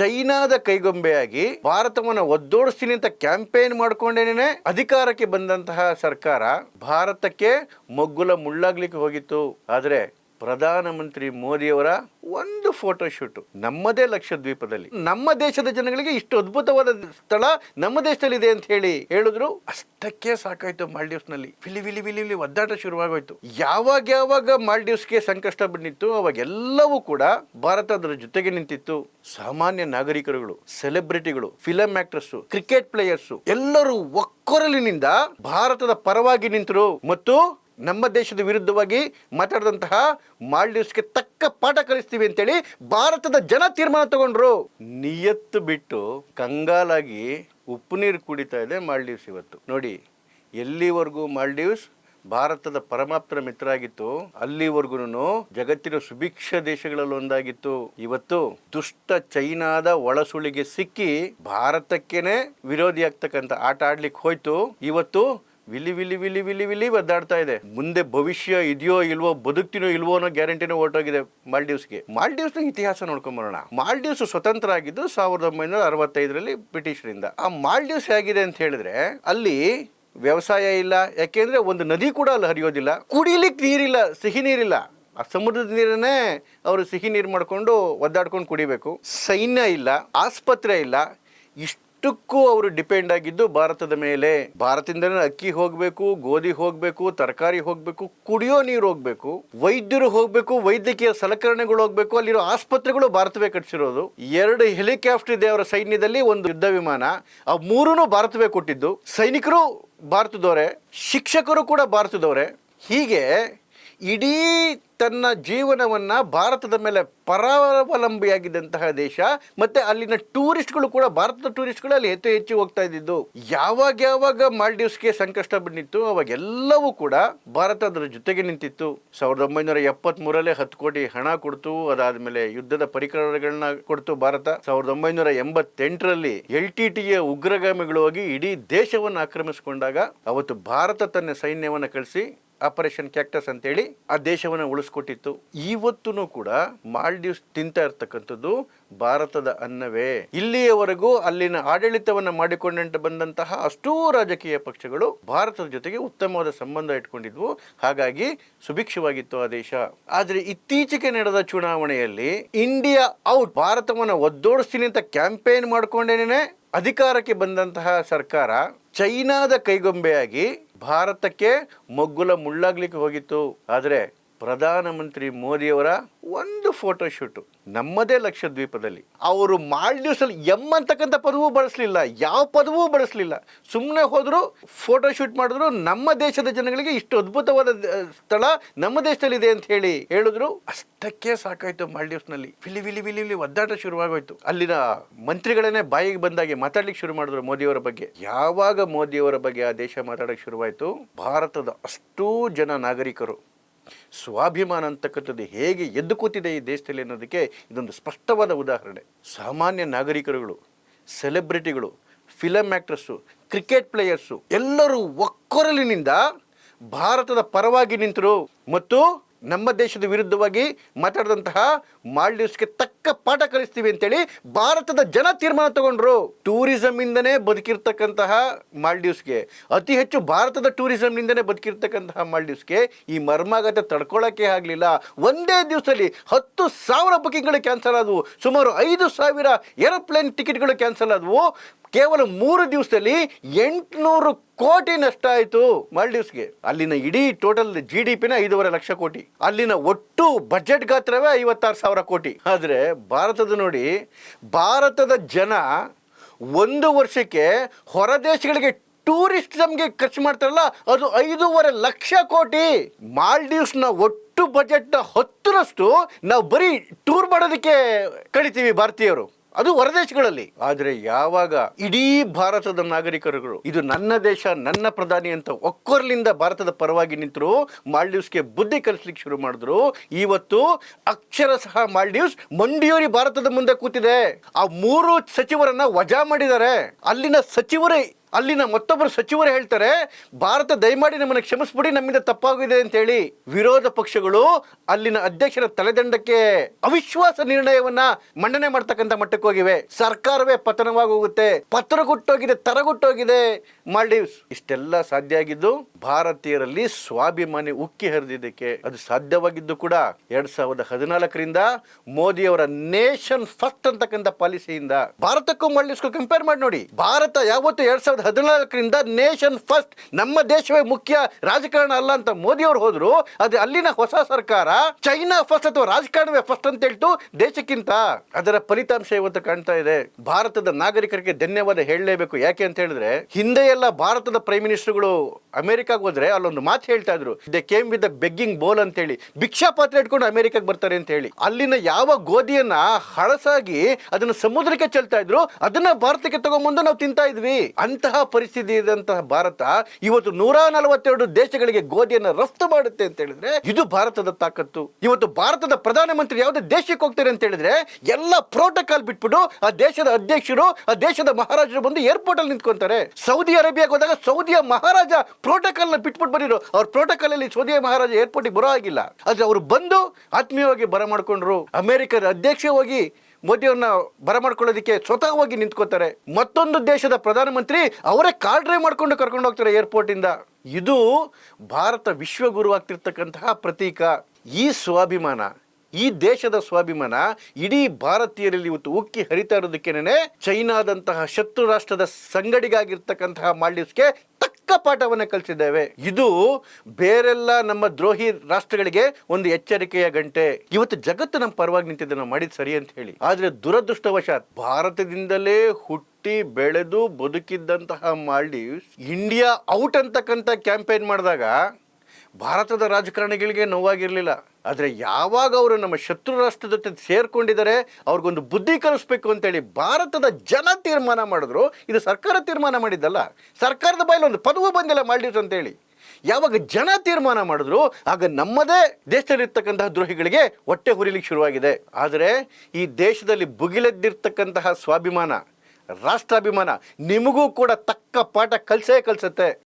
ಚೈನಾದ ಕೈಗೊಂಬೆಯಾಗಿ ಭಾರತವನ್ನು ಒದ್ದೋಡಿಸ್ತೀನಿ ಅಂತ ಕ್ಯಾಂಪೇನ್ ಮಾಡ್ಕೊಂಡೇನೆ ಅಧಿಕಾರಕ್ಕೆ ಬಂದಂತಹ ಸರ್ಕಾರ ಭಾರತಕ್ಕೆ ಮಗ್ಗುಲ ಮುಳ್ಳಾಗ್ಲಿಕ್ಕೆ ಹೋಗಿತ್ತು. ಆದ್ರೆ ಪ್ರಧಾನಮಂತ್ರಿ ಮೋದಿಯವರ ಒಂದು ಫೋಟೋ ಶೂಟು ನಮ್ಮದೇ ಲಕ್ಷದ್ವೀಪದಲ್ಲಿ. ನಮ್ಮ ದೇಶದ ಜನಗಳಿಗೆ ಇಷ್ಟು ಅದ್ಭುತವಾದ ಸ್ಥಳ ನಮ್ಮ ದೇಶದಲ್ಲಿ ಇದೆ ಅಂತ ಹೇಳಿ ಹೇಳಿದ್ರು. ಅಷ್ಟಕ್ಕೆ ಸಾಕಾಯ್ತು ಮಾಲ್ಡೀವ್ಸ್ನಲ್ಲಿ. ವಿಲಿ ವಿಲಿ ವಿಲಿ ವಿಲಿ ಒದ್ದಾಟ ಶುರುವಾಗೋಯ್ತು. ಯಾವಾಗ ಯಾವಾಗ ಮಾಲ್ಡೀವ್ಸ್ಗೆ ಸಂಕಷ್ಟ ಬಂದಿತ್ತು ಅವಾಗೆಲ್ಲವೂ ಕೂಡ ಭಾರತ ಅದರ ಜೊತೆಗೆ ನಿಂತಿತ್ತು. ಸಾಮಾನ್ಯ ನಾಗರಿಕರುಗಳು ಸೆಲೆಬ್ರಿಟಿಗಳು ಫಿಲಂ ಆಕ್ಟರ್ಸ್ ಕ್ರಿಕೆಟ್ ಪ್ಲೇಯರ್ಸ್ ಎಲ್ಲರೂ ಒಕ್ಕೊರಲಿನಿಂದ ಭಾರತದ ಪರವಾಗಿ ನಿಂತರು. ಮತ್ತು ನಮ್ಮ ದೇಶದ ವಿರುದ್ಧವಾಗಿ ಮಾತಾಡಿದಂತಹ ಮಾಲ್ಡೀವ್ಸ್ಗೆ ತಕ್ಕ ಪಾಠ ಕಲಿಸ್ತೀವಿ ಅಂತೇಳಿ ಭಾರತದ ಜನ ತೀರ್ಮಾನ ತಗೊಂಡ್ರು. ನಿಯತ್ತು ಬಿಟ್ಟು ಕಂಗಾಲಾಗಿ ಉಪ್ಪು ನೀರು ಕುಡಿತಾ ಇದೆ ಮಾಲ್ಡೀವ್ಸ್ ಇವತ್ತು. ನೋಡಿ, ಎಲ್ಲಿವರೆಗೂ ಮಾಲ್ಡೀವ್ಸ್ ಭಾರತದ ಪರಮಾಪ್ತರ ಮಿತ್ರ ಆಗಿತ್ತು ಅಲ್ಲಿವರೆಗೂ ಜಗತ್ತಿನ ಸುಭಿಕ್ಷ ದೇಶಗಳಲ್ಲಿ ಒಂದಾಗಿತ್ತು. ಇವತ್ತು ದುಷ್ಟ ಚೈನಾದ ಒಳಸುಳಿಗೆ ಸಿಕ್ಕಿ ಭಾರತಕ್ಕೇನೆ ವಿರೋಧಿ ಆಗ್ತಕ್ಕಂಥ ಆಟ ಆಡ್ಲಿಕ್ಕೆ ಹೋಯ್ತು. ಇವತ್ತು ವಿಲಿ ವಿಲಿ ವಿಲಿ ವಿಲಿ ವಿಲಿ ಒದ್ದಾಡ್ತಾ ಇದೆ. ಮುಂದೆ ಭವಿಷ್ಯ ಇದೆಯೋ ಇಲ್ವೋ, ಬದುಕ್ತಿನೋ ಇಲ್ವೋ ಅನ್ನೋ ಗ್ಯಾರಂಟಿನೂ ಹೊರಟೋಗಿದೆ ಮಾಲ್ಡೀವ್ಸ್ಗೆ. ಮಾಲ್ಡೀವ್ಸ್ನ ಇತಿಹಾಸ ನೋಡ್ಕೊಂಬರೋಣ. ಮಾಲ್ಡೀವ್ಸ್ ಸ್ವತಂತ್ರ ಆಗಿದ್ದು ಸಾವಿರದ ಒಂಬೈನೂರ ಅರವತ್ತೈದರಲ್ಲಿ ಬ್ರಿಟಿಷರಿಂದ. ಆ ಮಾಲ್ಡೀವ್ಸ್ ಹೇಗಿದೆ ಅಂತ ಹೇಳಿದ್ರೆ, ಅಲ್ಲಿ ವ್ಯವಸಾಯ ಇಲ್ಲ, ಯಾಕೆಂದ್ರೆ ಒಂದು ನದಿ ಕೂಡ ಅಲ್ಲಿ ಹರಿಯೋದಿಲ್ಲ. ಕುಡಿಲಿಕ್ಕೆ ನೀರಿಲ್ಲ, ಸಿಹಿ ನೀರಿಲ್ಲ. ಆ ಸಮುದ್ರದ ನೀರನ್ನೇ ಅವರು ಸಿಹಿ ನೀರು ಮಾಡಿಕೊಂಡು ಒದ್ದಾಡ್ಕೊಂಡು ಕುಡಿಬೇಕು. ಸೈನ್ಯ ಇಲ್ಲ, ಆಸ್ಪತ್ರೆ ಇಲ್ಲ. ಇಷ್ಟಕ್ಕೂ ಅವರು ಡಿಪೆಂಡ್ ಆಗಿದ್ದು ಭಾರತದ ಮೇಲೆ. ಭಾರತದಿಂದಲೇ ಅಕ್ಕಿ ಹೋಗಬೇಕು, ಗೋಧಿ ಹೋಗಬೇಕು, ತರಕಾರಿ ಹೋಗಬೇಕು, ಕುಡಿಯೋ ನೀರು ಹೋಗಬೇಕು, ವೈದ್ಯರು ಹೋಗಬೇಕು, ವೈದ್ಯಕೀಯ ಸಲಕರಣೆಗಳು ಹೋಗಬೇಕು, ಅಲ್ಲಿರೋ ಆಸ್ಪತ್ರೆಗಳು ಭಾರತವೇ ಕಟ್ಟಿಸಿರೋದು. ಎರಡು ಹೆಲಿಕಾಪ್ಟರ್ ಇದೆ ಅವರ ಸೈನ್ಯದಲ್ಲಿ, ಒಂದು ಯುದ್ಧ ವಿಮಾನ. ಆ ಮೂರೂ ಭಾರತವೇ ಕೊಟ್ಟಿದ್ದು. ಸೈನಿಕರು ಭಾರತದವರೇ, ಶಿಕ್ಷಕರು ಕೂಡ ಭಾರತದವರೇ. ಹೀಗೆ ಇಡೀ ತನ್ನ ಜೀವನವನ್ನು ಭಾರತದ ಮೇಲೆ ಪರಾವಲಂಬಿಯಾಗಿದ್ದಂತಹ ದೇಶ, ಮತ್ತೆ ಅಲ್ಲಿನ ಟೂರಿಸ್ಟ್ಗಳು ಕೂಡ, ಭಾರತದ ಟೂರಿಸ್ಟ್ಗಳು ಅಲ್ಲಿ ಹೆಚ್ಚು ಹೆಚ್ಚು ಹೋಗ್ತಾ ಇದ್ದಿದ್ದು. ಯಾವಾಗ ಯಾವಾಗ ಮಾಲ್ಡೀವ್ಸ್ಗೆ ಸಂಕಷ್ಟ ಬಂದಿತ್ತು, ಅವಾಗೆಲ್ಲವೂ ಕೂಡ ಭಾರತ ಅದರ ಜೊತೆಗೆ ನಿಂತಿತ್ತು. ಸಾವಿರದ ಒಂಬೈನೂರ ಎಪ್ಪತ್ತ್ ಮೂರಲ್ಲೇ ಹತ್ತು ಕೋಟಿ ಹಣ ಕೊಡ್ತು ಅದಾದ ಮೇಲೆ ಯುದ್ಧದ ಪರಿಕರಗಳನ್ನ ಕೊಡ್ತು ಭಾರತ. ಸಾವಿರದ ಒಂಬೈನೂರ ಎಂಬತ್ತೆಂಟರಲ್ಲಿ ಎಲ್ ಟಿ ಟಿಯ ಉಗ್ರಗಾಮಿಗಳು ಹೋಗಿ ಇಡೀ ದೇಶವನ್ನು ಆಕ್ರಮಿಸಿಕೊಂಡಾಗ, ಅವತ್ತು ಭಾರತ ತನ್ನ ಸೈನ್ಯವನ್ನು ಕಳಿಸಿ ಆಪರೇಷನ್ ಕ್ಯಾಕ್ಟಸ್ ಅಂತೇಳಿ ಆ ದೇಶವನ್ನು ಉಳಿಸ್ಕೊಟ್ಟಿತ್ತು. ಇವತ್ತೂ ಕೂಡ ಮಾಲ್ಡೀವ್ಸ್ ತಿಂತಾ ಇರ್ತಕ್ಕಂಥದ್ದು ಭಾರತದ ಅನ್ನವೇ. ಇಲ್ಲಿಯವರೆಗೂ ಅಲ್ಲಿನ ಆಡಳಿತವನ್ನು ಮಾಡಿಕೊಂಡಂತ ಬಂದಂತಹ ಅಷ್ಟೂ ರಾಜಕೀಯ ಪಕ್ಷಗಳು ಭಾರತದ ಜೊತೆಗೆ ಉತ್ತಮವಾದ ಸಂಬಂಧ ಇಟ್ಕೊಂಡಿದ್ವು. ಹಾಗಾಗಿ ಸುಭಿಕ್ಷವಾಗಿತ್ತು ಆ ದೇಶ. ಆದರೆ ಇತ್ತೀಚೆಗೆ ನಡೆದ ಚುನಾವಣೆಯಲ್ಲಿ ಇಂಡಿಯಾ ಔಟ್ ಭಾರತವನ್ನು ಒದ್ದೋಡಿಸ್ತೀನಿ ಅಂತ ಕ್ಯಾಂಪೇನ್ ಮಾಡ್ಕೊಂಡೇನೆ ಅಧಿಕಾರಕ್ಕೆ ಬಂದಂತಹ ಸರ್ಕಾರ ಚೈನಾದ ಕೈಗೊಂಬೆಯಾಗಿ ಭಾರತಕ್ಕೆ ಮಗ್ಗುಲ ಮುಳ್ಳಾಗ್ಲಿಕ್ಕೆ ಹೋಗಿತ್ತು. ಆದರೆ ಪ್ರಧಾನಮಂತ್ರಿ ಮೋದಿಯವರ ಒಂದು ಫೋಟೋ ಶೂಟು ನಮ್ಮದೇ ಲಕ್ಷದ್ವೀಪದಲ್ಲಿ ಅವರು ಮಾಲ್ಡೀವ್ಸಲ್ಲಿ ಎಂ ಅಂತಕ್ಕಂಥ ಪದವೂ ಬಳಸಲಿಲ್ಲ. ಯಾವ ಪದವೂ ಬಳಸಲಿಲ್ಲ. ಸುಮ್ಮನೆ ಹೋದರೂ ಫೋಟೋ ಶೂಟ್ ಮಾಡಿದ್ರು, ನಮ್ಮ ದೇಶದ ಜನಗಳಿಗೆ ಇಷ್ಟು ಅದ್ಭುತವಾದ ಸ್ಥಳ ನಮ್ಮ ದೇಶದಲ್ಲಿ ಇದೆ ಅಂತ ಹೇಳಿ ಹೇಳಿದ್ರು. ಅಷ್ಟಕ್ಕೆ ಸಾಕಾಯ್ತು ಮಾಲ್ಡೀವ್ಸ್ನಲ್ಲಿ. ವಿಲಿ ವಿಲಿ ವಿಲಿ ವಿಲಿ ಒದ್ದಾಟ ಶುರುವಾಗೋಯ್ತು. ಅಲ್ಲಿನ ಮಂತ್ರಿಗಳನ್ನೇ ಬಾಯಿಗೆ ಬಂದಾಗೆ ಮಾತಾಡ್ಲಿಕ್ಕೆ ಶುರು ಮಾಡಿದ್ರು ಮೋದಿಯವರ ಬಗ್ಗೆ. ಯಾವಾಗ ಮೋದಿಯವರ ಬಗ್ಗೆ ಆ ದೇಶ ಮಾತಾಡಕ್ಕೆ ಶುರುವಾಯಿತು? ಭಾರತದ ಅಷ್ಟೂ ಜನ ನಾಗರಿಕರು. ಸ್ವಾಭಿಮಾನ ಅಂತಕ್ಕಂಥದ್ದು ಹೇಗೆ ಎದ್ದು ಕೂತಿದೆ ಈ ದೇಶದಲ್ಲಿ ಅನ್ನೋದಕ್ಕೆ ಇದೊಂದು ಸ್ಪಷ್ಟವಾದ ಉದಾಹರಣೆ. ಸಾಮಾನ್ಯ ನಾಗರಿಕರುಗಳು ಸೆಲೆಬ್ರಿಟಿಗಳು ಫಿಲಮ್ ಆ್ಯಕ್ಟ್ರಸ್ಸು ಕ್ರಿಕೆಟ್ ಪ್ಲೇಯರ್ಸು ಎಲ್ಲರೂ ಒಕ್ಕೊರಲಿನಿಂದ ಭಾರತದ ಪರವಾಗಿ ನಿಂತರು. ಮತ್ತು ನಮ್ಮ ದೇಶದ ವಿರುದ್ಧವಾಗಿ ಮಾತಾಡಿದಂತಹ ಮಾಲ್ಡೀವ್ಸ್ಗೆ ತಕ್ಕ ಪಾಠ ಕಲಿಸ್ತೀವಿ ಅಂತೇಳಿ ಭಾರತದ ಜನ ತೀರ್ಮಾನ ತಗೊಂಡ್ರು. ಟೂರಿಸಂ ಇಂದನೇ ಬದುಕಿರ್ತಕ್ಕಂತಹ ಮಾಲ್ಡೀವ್ಸ್ಗೆ. ಅತಿ ಹೆಚ್ಚು ಭಾರತದ ಟೂರಿಸಂ ನಿಂದನೇ ಬದುಕಿರ್ತಕ್ಕಂತಹ ಮಾಲ್ಡೀವ್ಸ್ಗೆ ಈ ಮರ್ಮಾಗತ ತಡ್ಕೊಳ್ಳೋಕೆ ಆಗಲಿಲ್ಲ. ಒಂದೇ ದಿವಸದಲ್ಲಿ ಹತ್ತು ಸಾವಿರ ಬುಕಿಂಗ್ಗಳು ಕ್ಯಾನ್ಸಲ್ ಆದವು. ಸುಮಾರು ಐದು ಸಾವಿರ ಏರೋಪ್ಲೇನ್ ಟಿಕೆಟ್ಗಳು ಕ್ಯಾನ್ಸಲ್ ಆದವು. ಕೇವಲ ಮೂರು ದಿವಸದಲ್ಲಿ ಎಂಟುನೂರು ಕೋಟಿ ನಷ್ಟ ಆಯಿತು ಮಾಲ್ಡೀವ್ಸ್ಗೆ. ಅಲ್ಲಿನ ಇಡೀ ಟೋಟಲ್ ಜಿ ಡಿ ಪಿನ ಐದೂವರೆ ಲಕ್ಷ ಕೋಟಿ. ಅಲ್ಲಿನ ಒಟ್ಟು ಬಜೆಟ್ ಗಾತ್ರವೇ ಐವತ್ತಾರು ಸಾವಿರ ಕೋಟಿ. ಆದರೆ ಭಾರತದ ನೋಡಿ, ಭಾರತದ ಜನ ಒಂದು ವರ್ಷಕ್ಕೆ ಹೊರ ದೇಶಗಳಿಗೆ ನಮಗೆ ಖರ್ಚು ಮಾಡ್ತಾರಲ್ಲ, ಅದು ಐದೂವರೆ ಲಕ್ಷ ಕೋಟಿ. ಮಾಲ್ಡೀವ್ಸ್ನ ಒಟ್ಟು ಬಜೆಟ್ನ ಹತ್ತರಷ್ಟು ನಾವು ಬರೀ ಟೂರ್ ಮಾಡೋದಕ್ಕೆ ಕಳಿತೀವಿ ಭಾರತೀಯರು. ಅದು ಹೊರದೇಶಗಳಲ್ಲಿ. ಆದರೆ ಯಾವಾಗ ಇಡೀ ಭಾರತದ ನಾಗರಿಕರುಗಳು, ಇದು ನನ್ನ ದೇಶ, ನನ್ನ ಪ್ರಧಾನಿ ಅಂತ ಒಕ್ಕೊರ್ಲಿಂದ ಭಾರತದ ಪರವಾಗಿ ನಿಂತರು, ಮಾಲ್ಡೀವ್ಸ್ಗೆ ಬುದ್ಧಿ ಕಲಿಸ್ಲಿಕ್ಕೆ ಶುರು ಮಾಡಿದ್ರು, ಇವತ್ತು ಅಕ್ಷರ ಸಹ ಮಾಲ್ಡೀವ್ಸ್ ಮಂಡಿಯೂರಿ ಭಾರತದ ಮುಂದೆ ಕೂತಿದೆ. ಆ ಮೂರು ಸಚಿವರನ್ನ ವಜಾ ಮಾಡಿದ್ದಾರೆ. ಅಲ್ಲಿನ ಸಚಿವರೇ ಅಲ್ಲಿನ ಮತ್ತೊಬ್ಬರು ಸಚಿವರು ಹೇಳ್ತಾರೆ, ಭಾರತ ದಯಮಾಡಿ ನಮ್ಮನ್ನು ಕ್ಷಮಿಸ್ಬಿಡಿ, ನಮ್ಮಿಂದ ತಪ್ಪಾಗಿದೆ ಅಂತ ಹೇಳಿ ವಿರೋಧ ಪಕ್ಷಗಳು ಅಲ್ಲಿನ ಅಧ್ಯಕ್ಷರ ತಲೆದಂಡಕ್ಕೆ ಅವಿಶ್ವಾಸ ನಿರ್ಣಯವನ್ನ ಮಂಡನೆ ಮಾಡ್ತಕ್ಕಂಥ ಮಟ್ಟಕ್ಕೆ ಹೋಗಿವೆ. ಸರ್ಕಾರವೇ ಪತನವಾಗೋಗುತ್ತೆ, ಪತ್ರ ಗುಟ್ಟೋಗಿದೆ ತರಗುಟ್ಟೋಗಿದೆ ಮಾಲ್ಡೀವ್ಸ್, ಇಷ್ಟೆಲ್ಲ ಸಾಧ್ಯ ಆಗಿದ್ದು ಭಾರತೀಯರಲ್ಲಿ ಸ್ವಾಭಿಮಾನಿ ಉಕ್ಕಿ ಹರಿದಿದ್ದಕ್ಕೆ ಅದು ಸಾಧ್ಯವಾಗಿದ್ದು ಕೂಡ ಎರಡ್ ಸಾವಿರದ ಹದಿನಾಲ್ಕರಿಂದ ಮೋದಿಯವರ ನೇಷನ್ ಫಸ್ಟ್ ಅಂತಕ್ಕಂಥ ಪಾಲಿಸಿಯಿಂದ. ಭಾರತಕ್ಕೂ ಮಾಲ್ಡೀವ್ಸ್ಗೂ ಕಂಪೇರ್ ಮಾಡಿ ನೋಡಿ. ಭಾರತ ಯಾವತ್ತು ಎರಡ್ ಸಾವಿರದ ಹದಿನಾಲ್ಕರಿಂದ ನೇಷನ್ ಫಸ್ಟ್, ನಮ್ಮ ದೇಶವೇ ಮುಖ್ಯ ರಾಜಕಾರಣ ಅಲ್ಲ ಅಂತ ಮೋದಿ ಅವರು ಹೋದ್ರು ಅದು ಅಲ್ಲಿನ ಹೊಸ ಸರ್ಕಾರ ಚೈನಾ ಫಸ್ಟ್ ಅಥವಾ ರಾಜಕಾರಣವೇ ಫಸ್ಟ್ ಅಂತ ಹೇಳ್ತು ದೇಶಕ್ಕಿಂತ. ಅದರ ಫಲಿತಾಂಶ ಇವತ್ತು ಕಾಣ್ತಾ ಇದೆ. ಭಾರತದ ನಾಗರಿಕರಿಗೆ ಧನ್ಯವಾದ ಹೇಳಲೇಬೇಕು. ಯಾಕೆ ಅಂತ ಹೇಳಿದ್ರೆ, ಹಿಂದೆ ಎಲ್ಲ ಭಾರತದ ಪ್ರೈಮ್ ಮಿನಿಸ್ಟರ್ಗಳು ಅಮೆರಿಕಾಗೆ ಹೋದ್ರೆ ಅಲ್ಲೊಂದು ಮಾತು ಹೇಳ್ತಾ ಇದ್ರು. They came with begging bowl ಅಂತ ಹೇಳಿ. ಭಿಕ್ಷಾ ಪಾತ್ರೆ ಇಟ್ಕೊಂಡು ಅಮೆರಿಕಾಗೆ ಬರ್ತಾರೆ ಅಂತ ಹೇಳಿ. ಅಲ್ಲಿನ ಯಾವ ಗೋಧಿಯನ್ನ ಹಳಸಾಗಿ ಅದನ್ನ ಸಮುದ್ರಕ್ಕೆ ಚೆಲ್ತಾ ಇದ್ರು, ಅದನ್ನ ಭಾರತಕ್ಕೆ ತಗೊಂಬಂದು ನಾವು ತಿಂತಾ ಇದ್ವಿ. ಅಂತಹ ಪರಿಸ್ಥಿತಿ ಇದ್ದಂತಹ ಭಾರತ ಇವತ್ತು ನೂರ ನಲವತ್ತೆರಡು ದೇಶಗಳಿಗೆ ಗೋಧಿಯನ್ನು ರಫ್ತು ಮಾಡುತ್ತೆ ಅಂತ ಹೇಳಿದ್ರೆ ಇದು ಭಾರತದ ತಾಕತ್ತು. ಇವತ್ತು ಭಾರತದ ಪ್ರಧಾನಮಂತ್ರಿ ಯಾವುದೇ ದೇಶಕ್ಕೆ ಹೋಗ್ತಾರೆ ಅಂತ ಹೇಳಿದ್ರೆ ಎಲ್ಲ ಪ್ರೋಟೋಕಾಲ್ ಬಿಟ್ಬಿಟ್ಟು ಆ ದೇಶದ ಅಧ್ಯಕ್ಷರು, ಆ ದೇಶದ ಮಹಾರಾಜರು ಬಂದು ಏರ್ಪೋರ್ಟ್ ಅಲ್ಲಿ ನಿಂತ್ಕೊಂತಾರೆ. ಸೌದಿ ಅರೇಬಿಯಾಗೆ ಹೋದಾಗ ಸೌದಿಯ ಮಹಾರಾಜ ಪ್ರೋಟೋಕಾಲ್ನ ಬಿಟ್ಬಿಟ್ಟು ಬರೀರು ಅವ್ರ ಪ್ರೋಟೋಕಾಲ್ ಅಲ್ಲಿ ಸೌದಿಯ ಮಹಾರಾಜ ಏರ್ಪೋರ್ಟಿಗೆ ಬರೋ ಆಗಿಲ್ಲ ಆದ್ರೆ ಅವರು ಬಂದು ಆತ್ಮೀಯವಾಗಿ ಬರ ಮಾಡ್ಕೊಂಡ್ರು. ಅಮೆರಿಕದ ಅಧ್ಯಕ್ಷ ಹೋಗಿ ಮೋದಿಯವ್ರನ್ನ ಬರಮಾಡ್ಕೊಳ್ಳೋದಕ್ಕೆ ಸ್ವತಃ ಹೋಗಿ ನಿಂತ್ಕೋತಾರೆ ಮತ್ತೊಂದು ದೇಶದ ಪ್ರಧಾನಮಂತ್ರಿ ಅವರೇ ಕಾರ್ ಡ್ರೈವ್ ಮಾಡ್ಕೊಂಡು ಕರ್ಕೊಂಡು ಹೋಗ್ತಾರೆ ಏರ್ಪೋರ್ಟ್ ಇಂದ ಇದು ಭಾರತ ವಿಶ್ವಗುರು ಆಗ್ತಿರ್ತಕ್ಕಂತಹ ಪ್ರತೀಕ. ಈ ಸ್ವಾಭಿಮಾನ, ಈ ದೇಶದ ಸ್ವಾಭಿಮಾನ ಇಡೀ ಭಾರತೀಯರಲ್ಲಿ ಇವತ್ತು ಉಕ್ಕಿ ಹರಿತಾ ಇರೋದಕ್ಕೇನೆ ಚೈನಾದಂತಹ ಶತ್ರು ರಾಷ್ಟ್ರದ ಸಂಗಡಿಗಾಗಿರ್ತಕ್ಕಂತಹ ಮಾಲ್ಡೀವ್ಸ್ಗೆ ತಕ್ಕ ಪಾಠವನ್ನು ಕಲಿಸಿದ್ದೇವೆ. ಇದು ಬೇರೆಲ್ಲ ನಮ್ಮ ದ್ರೋಹಿ ರಾಷ್ಟ್ರಗಳಿಗೆ ಒಂದು ಎಚ್ಚರಿಕೆಯ ಗಂಟೆ. ಇವತ್ತು ಜಗತ್ತು ನಮ್ಮ ಪರವಾಗಿ ನಿಂತಿದೆ, ನಾವು ಮಾಡಿದ್ ಸರಿ ಅಂತ ಹೇಳಿ. ಆದ್ರೆ ದುರದೃಷ್ಟವಶಾತ್ ಭಾರತದಿಂದಲೇ ಹುಟ್ಟಿ ಬೆಳೆದು ಬದುಕಿದ್ದಂತಹ ಮಾಲ್ಡೀವ್ಸ್, ಇಂಡಿಯಾ ಔಟ್ ಅಂತಕ್ಕಂಥ ಕ್ಯಾಂಪೇನ್ ಮಾಡಿದಾಗ ಭಾರತದ ರಾಜಕಾರಣಿಗಳಿಗೆ ನೋವಾಗಿರಲಿಲ್ಲ. ಆದರೆ ಯಾವಾಗ ಅವರು ನಮ್ಮ ಶತ್ರು ರಾಷ್ಟ್ರದ ಜೊತೆ ಸೇರಿಕೊಂಡಿದ್ದಾರೆ, ಅವ್ರಿಗೊಂದು ಬುದ್ಧಿ ಕಲಿಸ್ಬೇಕು ಅಂತೇಳಿ ಭಾರತದ ಜನ ತೀರ್ಮಾನ ಮಾಡಿದ್ರು. ಇದು ಸರ್ಕಾರ ತೀರ್ಮಾನ ಮಾಡಿದ್ದಲ್ಲ. ಸರ್ಕಾರದ ಬಾಯಲ್ಲಿ ಒಂದು ಪದವು ಬಂದಿಲ್ಲ ಮಾಲ್ಡೀವ್ಸ್ ಅಂತೇಳಿ. ಯಾವಾಗ ಜನ ತೀರ್ಮಾನ ಮಾಡಿದ್ರು, ಆಗ ನಮ್ಮದೇ ದೇಶದಲ್ಲಿರ್ತಕ್ಕಂತಹ ದ್ರೋಹಿಗಳಿಗೆ ಹೊಟ್ಟೆ ಹುರಿಲಿಕ್ಕೆ ಶುರುವಾಗಿದೆ. ಆದರೆ ಈ ದೇಶದಲ್ಲಿ ಬುಗಿಲೆದ್ದಿರ್ತಕ್ಕಂತಹ ಸ್ವಾಭಿಮಾನ, ರಾಷ್ಟ್ರಾಭಿಮಾನ ನಿಮಗೂ ಕೂಡ ತಕ್ಕ ಪಾಠ ಕಲಿಸೇ ಕಲಿಸುತ್ತೆ.